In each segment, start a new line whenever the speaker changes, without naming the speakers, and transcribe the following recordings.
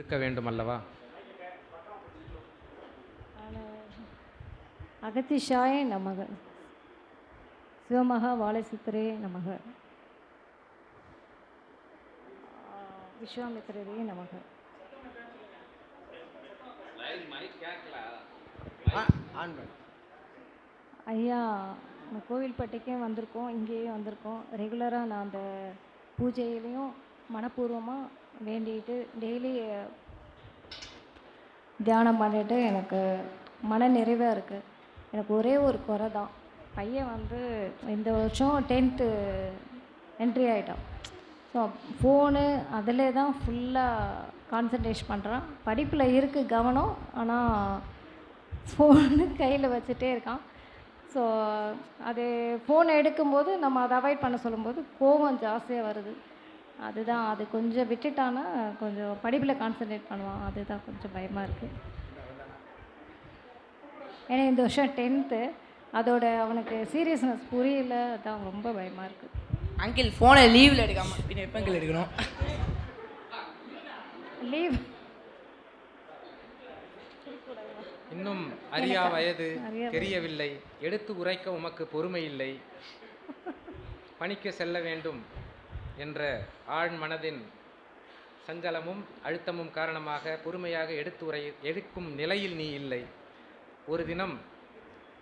இருக்க வேண்டும் அல்லவா
அகத்திஷாய நமக. சிவமகா வாழைசித்திரே நமக. விஸ்வாமித்திரரே நமக. ஐயா நான் கோவில்பட்டிக்கே வந்திருக்கோம் இங்கேயே வந்திருக்கோம். ரெகுலராக நான் அந்த பூஜையிலையும் மனப்பூர்வமாக வேண்டிட்டு டெய்லி தியானம் பண்ணிட்டு எனக்கு மன நிறைவாக இருக்குது எனக்கு ஒரே ஒரு குறை தான். பையன் வந்து இந்த வருஷம் டென்த்து என்ட்ரி ஆகிட்டான் ஸோ ஃபோனு அதிலே தான் ஃபுல்லாக கான்சன்ட்ரேஷன் பண்ணுறான் படிப்பில் இருக்குது கவனம் ஆனால் ஃபோனு கையில் வச்சுட்டே இருக்கான். ஸோ அது ஃபோனை எடுக்கும்போது நம்ம அதை அவாய்ட் பண்ண சொல்லும்போது கோவம் ஜாஸ்தியாக வருது. அதுதான் அது கொஞ்சம் விட்டுட்டானா கொஞ்சம் படிப்பில் கான்சன்ட்ரேட் பண்ணுவான். அதுதான் கொஞ்சம் பயமாக இருக்குது ஏன்னா இந்த வருஷம் டென்த்து அதோட அவனுக்கு சீரியஸ்னஸ் புரியல. அதான் ரொம்ப பயமாக இருக்குது
அங்கிள் ஃபோனை லீவில் எடுக்காம பின்ன எப்போ அங்கிள் எடுக்கணும்?
லீவ்
இன்னும் அறியா வயது
அறியா வயது.
தெரியவில்லை. எடுத்து உரைக்க உமக்கு பொறுமை இல்லை. பணிக்கு செல்ல வேண்டும். என்ற ஆழ் மனதின் சஞ்சலமும் அழுத்தமும் காரணமாக பொறுமையாக எடுத்து உரை எடுக்கும் நிலையில் நீ இல்லை. ஒரு தினம்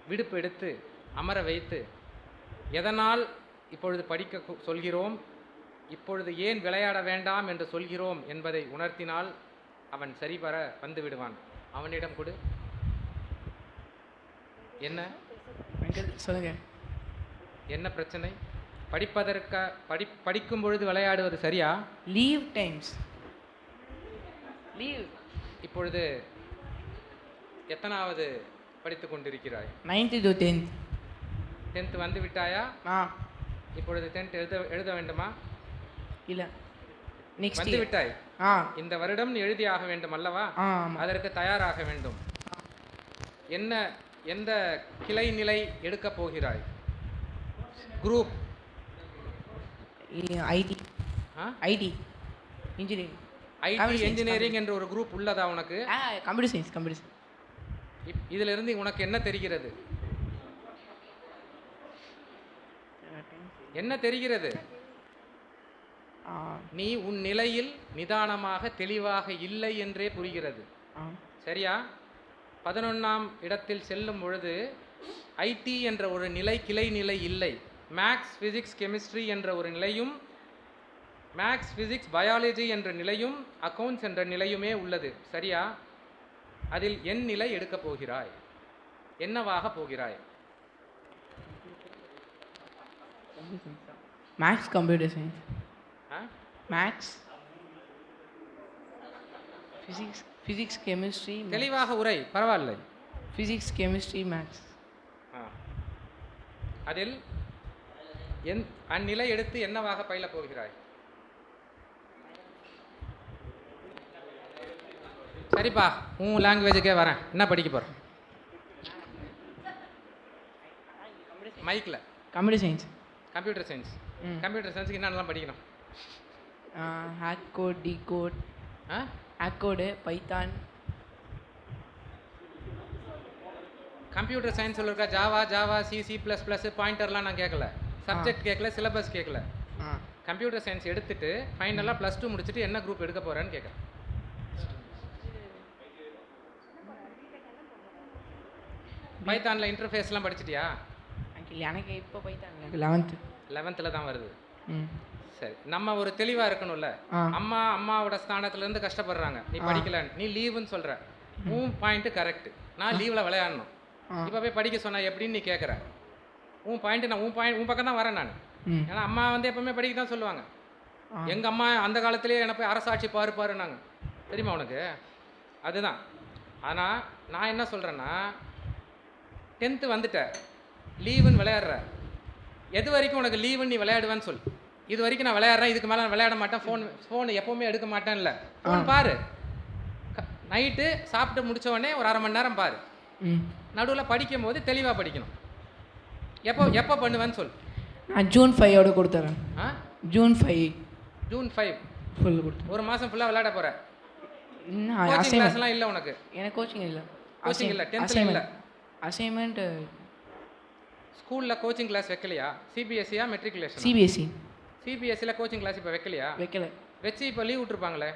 விடுப்பு எடுத்து அமர வைத்து எதனால் இப்பொழுது படிக்க சொல்கிறோம்? இப்பொழுது ஏன் விளையாட வேண்டாம் என்று சொல்கிறோம்? என்பதை உணர்த்தினால் அவன் சரிவர வந்து விடுவான். அவனிடம் கொடு. என்ன?
சொல்லுங்க.
என்ன பிரச்சனை? படிப்பதற்கா படி படிக்கும் பொழுது விளையாடுவது சரியா?
லீவ் டைம்ஸ் லீவ்
இப்பொழுது எத்தனாவது படித்து கொண்டிருக்கிறாய்?
நைன்த்து டு டென்த்
டென்த் வந்து விட்டாயா?
ஆ.
இப்பொழுது டென்த் எழுத எழுத வேண்டுமா?
இல்லை. நெக்ஸ்ட்
வந்து விட்டாய்.
ஆ.
இந்த வருடம் நீ எழுதியாக வேண்டும் அல்லவா? அதற்கு தயாராக வேண்டும். என்ன எந்த கிளை நிலை எடுக்கப் போகிறாய்? Group
IT.
Ah?
IT. Engineering
IT engineering என்ற ஒரு குரூப் உள்ளதா உனக்கு?
கம்ப்யூட்டர் சயின்ஸ் கம்ப்யூட்டர் சயின்ஸ்
இப்- இதிலிருந்து உனக்கு என்ன தெரிகிறது? என்ன தெரிகிறது? நீ உன் நிலையில் நிதானமாக தெளிவாக இல்லை என்றே புரிகிறது. சரியா? பதினொன்றாம் இடத்தில் செல்லும் பொழுது ஐடி என்ற ஒரு நிலை கிளை நிலை இல்லை. மேக்ஸ் ஃபிசிக்ஸ் கெமிஸ்ட்ரி என்ற ஒரு நிலையும் மேக்ஸ் ஃபிசிக்ஸ் பயாலஜி என்ற நிலையும் அக்கவுண்ட்ஸ் என்ற நிலையுமே உள்ளது. சரியா? அதில் என் நிலை எடுக்கப் போகிறாய். என்னவாக போகிறாய்?
Maths computer science? Maths physics physics chemistry
தெளிவாக உரை. பரவாயில்லை.
ஃபிசிக்ஸ் கெமிஸ்ட்ரி மேக்ஸ்
ஆ. அதில் என் அந்நிலை எடுத்து என்னவாக பயில போகிறாய்? சரிப்பா உன் லாங்குவேஜுக்கே வரேன். என்ன படிக்க போகிறேன் மைக்கில்
computer science
computer science. Computer சயின்ஸுக்கு என்னென்னலாம் படிக்கணும்?
Hack code D code hack code Python
computer சயின்ஸில் இருக்க? Java Java C C plus plus பாயிண்டர்லாம் நான் கேட்கல சப்ஜெக்ட் கேட்கல சிலபஸ் கேட்கல கம்ப்யூட்டர் சயின்ஸ் எடுத்துட்டு ஃபைனலாக ப்ளஸ் டூ முடிச்சுட்டு என்ன குரூப் எடுக்க போகிறேன்னு கேட்குறேன் பைத்தானில் இன்டர்ஃபேஸ்லாம் படிச்சிட்டியா?
அங்கிள் எனக்கு இப்போ பைத்தான் எனக்கு லெவன்த்து
லெவன்த்தில் தான் வருது. சரி நம்ம ஒரு தெளிவாக இருக்கணும்ல. அம்மா அம்மாவோட ஸ்தானத்துலேருந்து கஷ்டப்படுறாங்க. நீ படிக்கலன்னு. நீ லீவுன்னு சொல்கிற உன் பாயிண்ட்டு கரெக்ட் நான் லீவில் விளையாடணும். இப்போ போய் படிக்க சொன்னா எப்படின்னு நீ கேட்குற உன் பாயிண்ட்டு நான் உன் பாயிண்ட் உன் பக்கம் தான் வரேன் நான். ஏன்னா அம்மா வந்து எப்பவுமே படிக்க தான் சொல்லுவாங்க.
ஆ.
எங்க அம்மா அந்த காலத்திலேயே என்ன போய் அரசாட்சி பாரு பாருன்னாங்க. தெரியுமா உனக்கு? அதுதான். ஆனால் நான் என்ன சொல்கிறேன்னா டென்த்து வந்துட்ட. லீவுன்னு விளையாடுற. எது வரைக்கும் உனக்கு லீவுன்னு நீ விளையாடுவேன்னு சொல் இது வரைக்கும் நான் விளையாடுறேன் இதுக்கு மேலே நான் விளையாட மாட்டேன் ஃபோன் ஃபோன் எப்போவுமே எடுக்க மாட்டேன்ல. ஃபோன் பாரு. நைட்டு சாப்பிட்டு முடிச்ச உடனே ஒரு அரை மணி நேரம் பாரு. நடுவில் படிக்கும் போது தெளிவாக படிக்கணும். எப்போ எப்போ பண்ணுவேன்னு சொல்.
நான் ஜூன் ஃபைவோட கொடுத்துறேன்.
ஆ?
June five
June five
full கொடுத்து
ஒரு மாதம் ஃபுல்லாக விளையாட போகிற
இன்னும்
கோச்சிங் கிளாஸ்லாம் இல்லை உனக்கு?
எனக்கு கோச்சிங் இல்லை.
Coaching இல்ல, 10th ல இல்ல.
அசைன்மெண்ட்
ஸ்கூலில் கோச்சிங் கிளாஸ் வைக்கலையா? சிபிஎஸ்சியா மெட்ரிகுலேஷன்
சிபிஎஸ்சி
சிபிஎஸ்சியில் கோச்சிங் கிளாஸ் இப்போ வைக்கலையா?
வைக்கல.
வச்சு இப்போ லீவ் விட்டுருப்பாங்களே?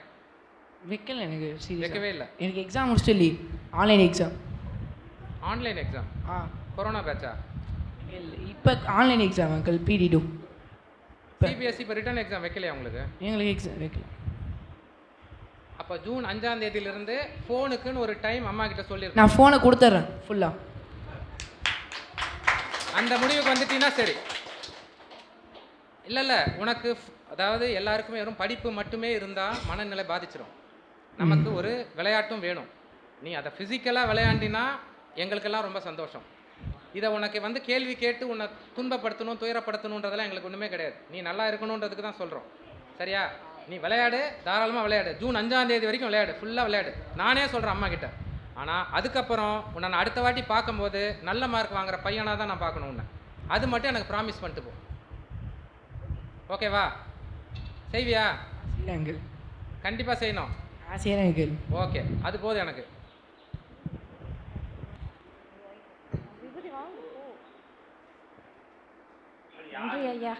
வைக்கல எனக்கு சீரியஸ்
வைக்கவே இல்லை.
எனக்கு எக்ஸாம் முடிச்சுட்டு leave online exam
online exam
ஆ.
கொரோனா பேட்சா
இப்போ ஆன்லைன் எக்ஸாம் அங்கிள் பிடி டூ
சிபிஎஸ்சி இப்போ ரிட்டர்ன் எக்ஸாம் வைக்கலையா உங்களுக்கு?
எங்களுக்கு எக்ஸாம் வைக்கல.
அப்போ ஜூன் அஞ்சாம் தேதியிலிருந்து ஃபோனுக்குன்னு ஒரு டைம் அம்மா கிட்ட சொல்லியிருக்கேன்
நான் ஃபோனை கொடுத்துட்றேன் ஃபுல்லாக
அந்த முடிவுக்கு வந்துட்டீங்கன்னா சரி. இல்லை இல்லை உனக்கு அதாவது எல்லாருக்குமே வெறும் படிப்பு மட்டுமே இருந்தால் மனநிலை பாதிச்சிடும் நமக்கு ஒரு விளையாட்டும் வேணும். நீ அதை ஃபிசிக்கலாக விளையாண்டினா எங்களுக்கெல்லாம் ரொம்ப சந்தோஷம். இதை உனக்கு வந்து கேள்வி கேட்டு உன்னை துன்பப்படுத்தணும் துயரப்படுத்தணுன்றதெல்லாம் எங்களுக்கு ஒன்றுமே கிடையாது. நீ நல்லா இருக்கணுன்றதுக்கு தான் சொல்கிறோம் சரியா? நீ விளையாடு தாராளமாக விளையாடு. ஜூன் அஞ்சாம் தேதி வரைக்கும் விளையாடு ஃபுல்லாக விளையாடு. நானே சொல்கிறேன் அம்மா கிட்ட. ஆனால் அதுக்கப்புறம் உன்னை நான் அடுத்த வாட்டி பார்க்கும்போது நல்ல மார்க் வாங்குற பையனாக தான் நான் பார்க்கணும் உன்னை. அது மட்டும் எனக்கு ப்ராமிஸ் பண்ணிட்டு போ. ஓகேவா செய்வியா?
அங்கிள்.
கண்டிப்பாக செய்யணும். ஓகே அது போதும் எனக்கு.
நன்றி ஐயா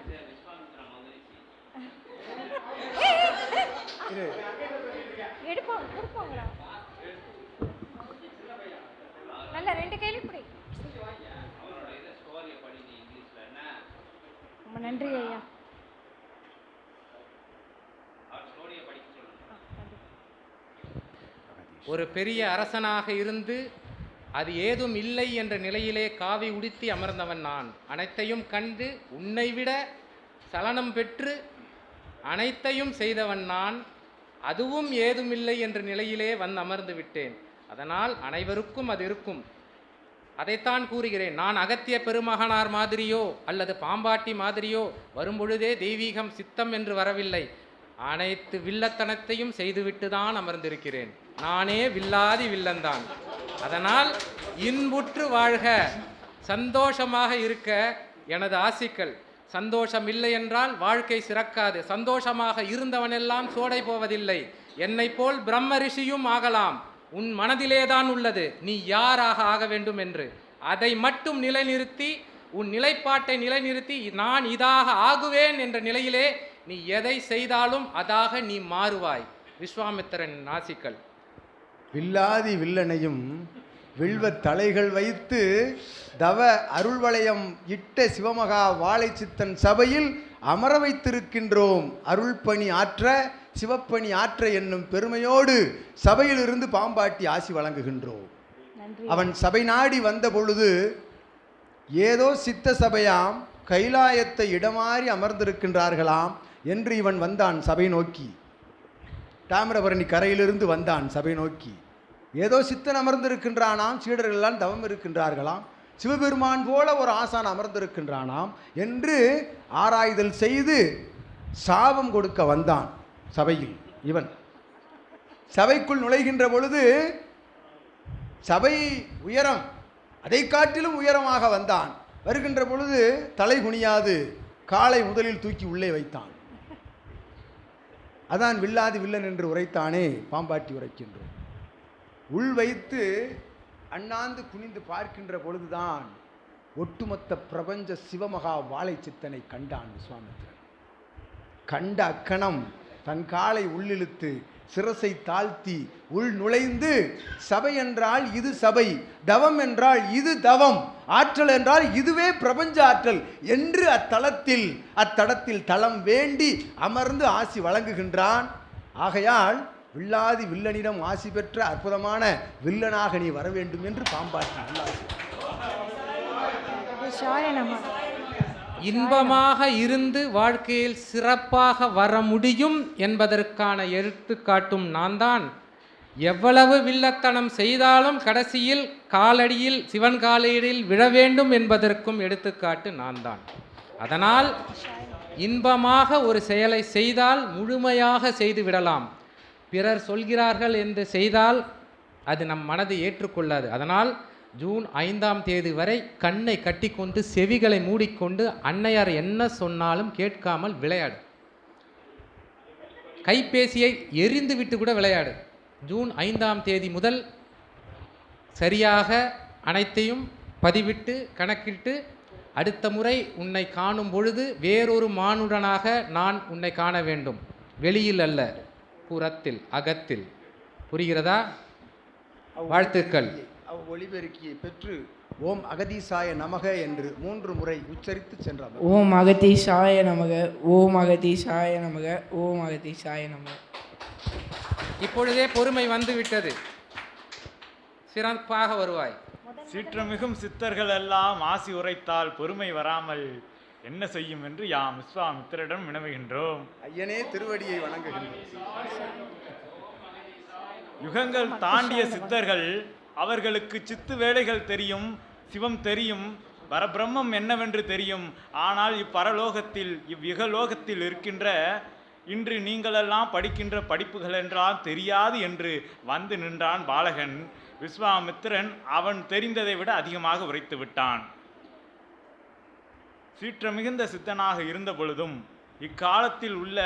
எடுப்பாங்க நல்ல ரெண்டு கையில இப்படி ரொம்ப நன்றி ஐயா.
ஒரு பெரிய அரசனாக இருந்து அது ஏதும் இல்லை என்ற நிலையிலே காவி உடுத்தி அமர்ந்தவன் நான். அனைத்தையும் கண்டு உன்னை விட சலனம் பெற்று அனைத்தையும் செய்தவன் நான். அதுவும் ஏதுமில்லை என்ற நிலையிலே வந்து அமர்ந்து விட்டேன். அதனால் அனைவருக்கும் அது இருக்கும். அதைத்தான் கூறுகிறேன். நான் அகத்திய பெருமகனார் மாதிரியோ அல்லது பாம்பாட்டி மாதிரியோ வரும்பொழுதே தெய்வீகம் சித்தம் என்று வரவில்லை. அனைத்து வில்லத்தனத்தையும் செய்துவிட்டு தான் அமர்ந்திருக்கிறேன். நானே வில்லாதி வில்லன்தான் அதனால் இன்புற்று வாழ்க. சந்தோஷமாக இருக்க எனது ஆசிக்கள் சந்தோஷம் இல்லை என்றால் வாழ்க்கை சிறக்காது. சந்தோஷமாக இருந்தவனெல்லாம் சோடை போவதில்லை. என்னை போல் பிரம்ம ரிஷியும் ஆகலாம். உன் மனதிலேதான் உள்ளது. நீ யாராக ஆக வேண்டும் என்று. அதை மட்டும் நிலைநிறுத்தி உன் நிலைப்பாட்டை நிலைநிறுத்தி நான் இதாக ஆகுவேன் என்ற நிலையிலே நீ எதை செய்தாலும் அதாக நீ மாறுவாய். விஸ்வாமித்திரன் நாசிக்கள்
வில்லாதி வில்லனையும் வில்வத் தலைகள் வைத்து தவ அருள்வளையம் இட்ட சிவமகா வாழைச்சித்தன் சபையில் அமர வைத்திருக்கின்றோம். அருள் பணி ஆற்ற சிவப்பணி ஆற்ற என்னும் பெருமையோடு சபையிலிருந்து பாம்பாட்டி ஆசி வழங்குகின்றோம். அவன் சபை நாடி வந்த பொழுது ஏதோ சித்த சபையாம் கைலாயத்தை இடமாறி அமர்ந்திருக்கின்றார்களாம் என்று இவன் வந்தான் சபை நோக்கி. தாமிரபரணி கரையிலிருந்து வந்தான் சபை நோக்கி. ஏதோ சித்தன் அமர்ந்திருக்கின்றானாம் சீடர்களெல்லாம் தவம் இருக்கின்றார்களாம். சிவபெருமான் போல ஒரு ஆசான் அமர்ந்திருக்கின்றானாம் என்று ஆராய்தல் செய்து சாபம் கொடுக்க வந்தான் சபையில் இவன். சபைக்குள் நுழைகின்ற பொழுது சபை உயரம் அதை காட்டிலும் உயரமாக வந்தான். வருகின்ற பொழுது தலை குனியாது காலை முதலில் தூக்கி உள்ளே வைத்தான். அதான் வில்லாதி வில்லன் என்று உரைத்தானே பாம்பாட்டி உரைக்கின்றோம். உள் வைத்து அண்ணாந்து குனிந்து பார்க்கின்ற பொழுதுதான் ஒட்டுமொத்த பிரபஞ்ச சிவமகா வாழை சித்தனை கண்டான் விஸ்வாமித்திரன். கண்ட அக்கணம் தன் காலை உள்ளிழுத்து சிரசை தாழ்த்தி உள் நுழைந்து சபை என்றால் இது சபை தவம் என்றால் இது தவம் ஆற்றல் என்றால் இதுவே பிரபஞ்ச ஆற்றல் என்று அத்தலத்தில் அத்தலத்தில் தளம் வேண்டி அமர்ந்து ஆசி வழங்குகின்றான். ஆகையால் வில்லாதி வில்லனிடம் ஆசி பெற்ற அற்புதமான வில்லனாக நீ வர வேண்டும் என்று பாம்பாட்டி
இன்பமாக இருந்து வாழ்க்கையில் சிறப்பாக வர முடியும் என்பதற்கான எடுத்துக்காட்டும் நான் தான் எவ்வளவு வில்லத்தனம் செய்தாலும் கடைசியில் காலடியில் சிவன் காலடியில் விழ வேண்டும் என்பதற்கும் எடுத்துக்காட்டு நான் தான் அதனால் இன்பமாக ஒரு செயலை செய்தால் முழுமையாக செய்து விடலாம். பிறர் சொல்கிறார்கள் என்று செய்தால் அது நம் மனதை ஏற்றுக்கொள்ளாது. அதனால் ஜூன் ஐந்தாம் தேதி வரை கண்ணை கட்டிக்கொண்டு செவிகளை மூடிக்கொண்டு அன்னையார் என்ன சொன்னாலும் கேட்காமல் விளையாடு. கைபேசியை எரிந்து விட்டு கூட விளையாடு. ஜூன் ஐந்தாம் தேதி முதல் சரியாக அனைத்தையும் பதிவிட்டு கணக்கிட்டு அடுத்த முறை உன்னை காணும் பொழுது வேறொரு மானுடனாக நான் உன்னை காண வேண்டும். வெளியில் அல்ல புறத்தில் அகத்தில். புரிகிறதா? வாழ்த்துக்கள்.
ஒளிபெருக்கியை பெற்று ஓம் அகதீசாய நமக என்று மூன்று முறை உச்சரித்து சென்றார்.
ஓம் அகதீஷாய நமக ஓம் அகதீஷாய நமக ஓம் அகதீஷாய நமக.
இப்பொழுதே பொறுமை வந்து விட்டது சிறப்பாக வருவாய்.
சீற்றமிகும் சித்தர்கள் எல்லாம் ஆசி உரைத்தால் பொறுமை வராமல் என்ன செய்யும் என்று யாம் விஸ்வாமித்திரிடம் வினவுகின்றோம்.
ஐயனே திருவடியை வணங்குகின்றோம்.
யுகங்கள் தாண்டிய சித்தர்கள் அவர்களுக்கு சித்து வேலைகள் தெரியும் சிவம் தெரியும் பரபிரம்மம் என்னவென்று தெரியும். ஆனால் இப்பரலோகத்தில் இவ்விகலோகத்தில் இருக்கின்ற இன்று நீங்களெல்லாம் படிக்கின்ற படிப்புகள் என்றால் தெரியாது என்று வந்து நின்றான் பாலகன். விஸ்வாமித்திரன் அவன் தெரிந்ததை விட அதிகமாக உரைத்து விட்டான். சீற்றம் மிகுந்த சித்தனாக இருந்த பொழுதும் இக்காலத்தில் உள்ள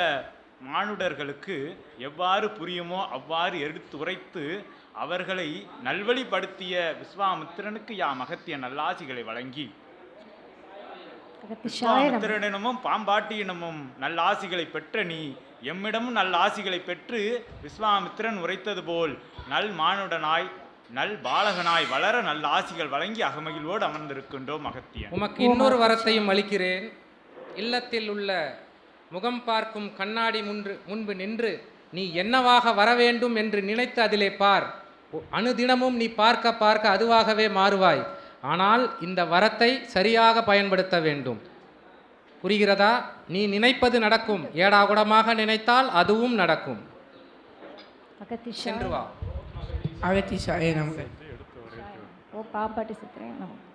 மானுடர்களுக்கு எவ்வாறு புரியுமோ அவ்வாறு எடுத்து உரைத்து அவர்களை நல்வழிப்படுத்திய விஸ்வாமித்திரனுக்கு யாம் அகத்திய நல்லாசிகளை வழங்கி. விஸ்வாமித்திரனிடமும் பாம்பாட்டியிடமும் நல்லாசிகளை பெற்ற நீ எம்மிடமும் நல்லாசிகளை பெற்று விஸ்வாமித்திரன் உரைத்தது போல் நல் மானுடனாய் நல் பாலகனாய் வளர நல்ல ஆசிகள் வழங்கி அகமகிழ்வோடு அமர்ந்திருக்கின்றோம் அகத்தியன்
உமக்கு இன்னொரு வரத்தையும் அளிக்கிறேன். இல்லத்தில் உள்ள முகம் பார்க்கும் கண்ணாடி முன்று முன்பு நின்று நீ என்னவாக வர வேண்டும் என்று நினைத்து அதிலே பார். அனுதினமும் நீ பார்க்க பார்க்க அதுவாகவே மாறுவாய். ஆனால் இந்த வரத்தை சரியாக பயன்படுத்த வேண்டும். புரிகிறதா? நீ நினைப்பது நடக்கும். ஏடாகுடமாக நினைத்தால் அதுவும் நடக்கும். சென்று வா.
நமக
ஓ பாப்பாட்டி சித்திரேன் நமக்கு